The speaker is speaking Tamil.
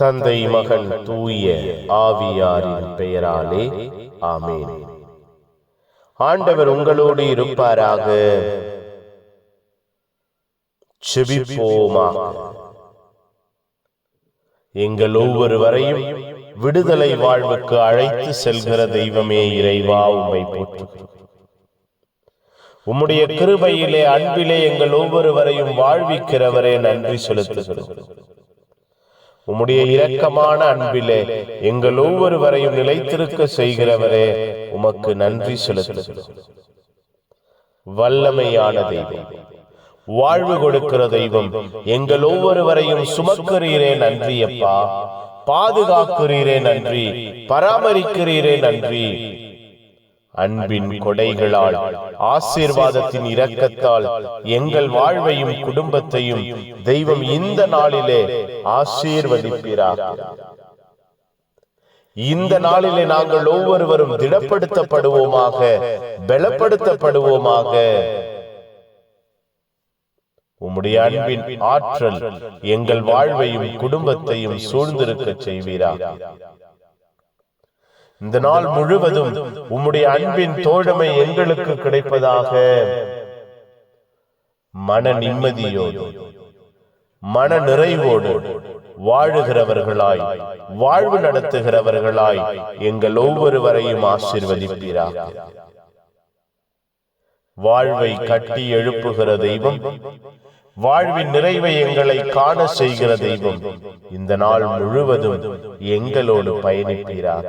தந்தை மகன் தூய ஆவியாரின் பெயராலே ஆமென். ஆண்டவர் உங்களோடு இருப்பாராக. செபிப்போமாக. எங்கள் ஒவ்வொருவரையும் விடுதலை வாழ்வுக்கு அழைத்து செல்கிற தெய்வமே இறைவா உம்மை போற்றுகிறோம். உம்முடைய கிருபையிலே அன்பிலே எங்கள் ஒவ்வொருவரையும் வாழ்விக்கிறவரே நன்றி செலுத்துகிறோம். உம்முடைய இரக்கமான அன்பிலே எங்கள் ஒவ்வொருவரையும் நிலைத்திருக்க செய்கிறவரே உமக்கு நன்றி செலுத்துகிறோம். வல்லமையான தெய்வம். வாழ்வு கொடுக்கிற தெய்வம். எங்கள் ஒவ்வொருவரையும் சுமக்கிறீரே நன்றி அப்பா. பாதுகாக்கிறீரே நன்றி. பராமரிக்கிறீரே நன்றி. அன்பின் கொடைகளால் ஆசீர்வாதத்தின் இரக்கத்தால் எங்கள் வாழ்வையும் குடும்பத்தையும் தெய்வம் இந்த நாளிலே ஆசீர்வதிப்பீராக. இந்த நாளிலே நாங்கள் ஒவ்வொருவரும் திடப்படுத்தப்படுவோமாக பலப்படுத்தப்படுவோமாக. உம்முடைய அன்பின் ஆற்றல் எங்கள் வாழ்வையும் குடும்பத்தையும் சூழ்ந்திருக்க செய்வீராக. இந்த நாள் முழுவதும் உம்முடைய அன்பின் தோழமை எங்களுக்கு கிடைப்பதாக மன நிம்மதியோடு மன நிறைவோடு வாழுகிறவர்களாய் வாழ்வு நடத்துகிறவர்களாய் எங்கள் ஒவ்வொருவரையும் ஆசிர்வதிப்பீராக. வாழ்வை கட்டி எழுப்புகிற தெய்வம் வாழ்வின் நிறைவை எங்களை காண செய்கிற தெய்வம் இந்த நாள் முழுவதும் எங்களோடு பயணிப்பீராக.